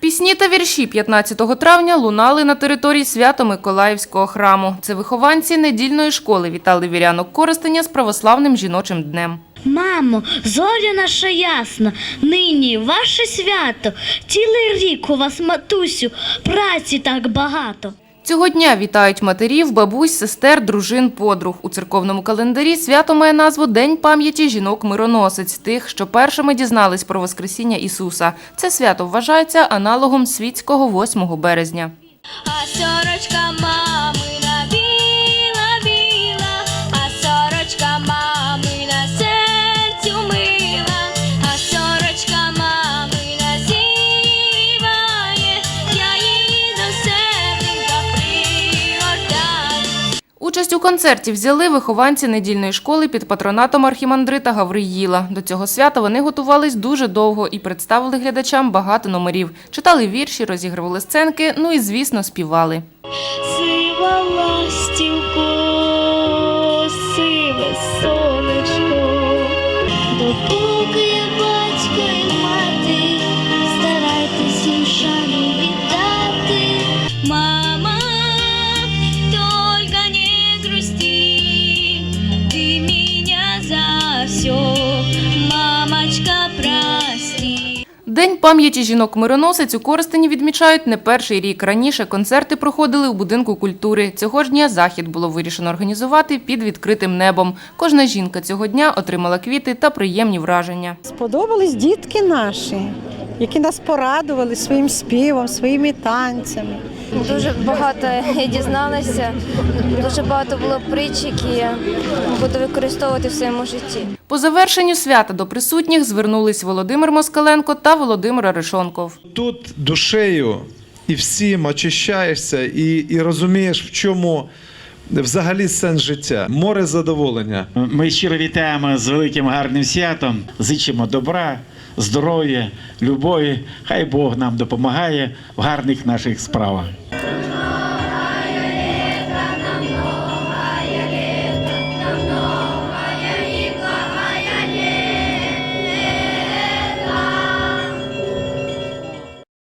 Пісні та вірші 15 травня лунали на території Свято-Миколаївського храму. Це вихованці недільної школи вітали вірянок користення з православним жіночим днем. Мамо, зоря наша ясна, нині ваше свято, цілий рік у вас, матусю, праці так багато. Цього дня вітають матерів, бабусь, сестер, дружин, подруг. У церковному календарі свято має назву День пам'яті жінок-мироносець, тих, що першими дізнались про Воскресіння Ісуса. Це свято вважається аналогом світського 8 березня. А сорочка мамина у концерті взяли вихованці недільної школи під патронатом архімандрита Гавриїла. До цього свята вони готувались дуже довго і представили глядачам багато номерів. Читали вірші, розігрували сценки, ну і, звісно, співали. Сива ластівко, сиве сонечко, допоки є батько і мати, старайтесь їм шану віддати. Все, мамочка, прости. День пам'яті жінок-мироносець у Коростені відмічають не перший рік. Раніше концерти проходили у будинку культури. Цього ж дня захід було вирішено організувати під відкритим небом. Кожна жінка цього дня отримала квіти та приємні враження. Сподобались дітки наші, які нас порадували своїм співом, своїми танцями. Дуже багато я дізналася, дуже багато було притч, які я буду використовувати в своєму житті. По завершенню свята до присутніх звернулись Володимир Москаленко та Володимир Арешонков. Тут душею і всім очищаєшся, і, і розумієш, в чому взагалі сенс життя. Море задоволення. Ми щиро вітаємо з великим гарним святом. Зичимо добра, здоров'я, любові. Хай Бог нам допомагає в гарних наших справах.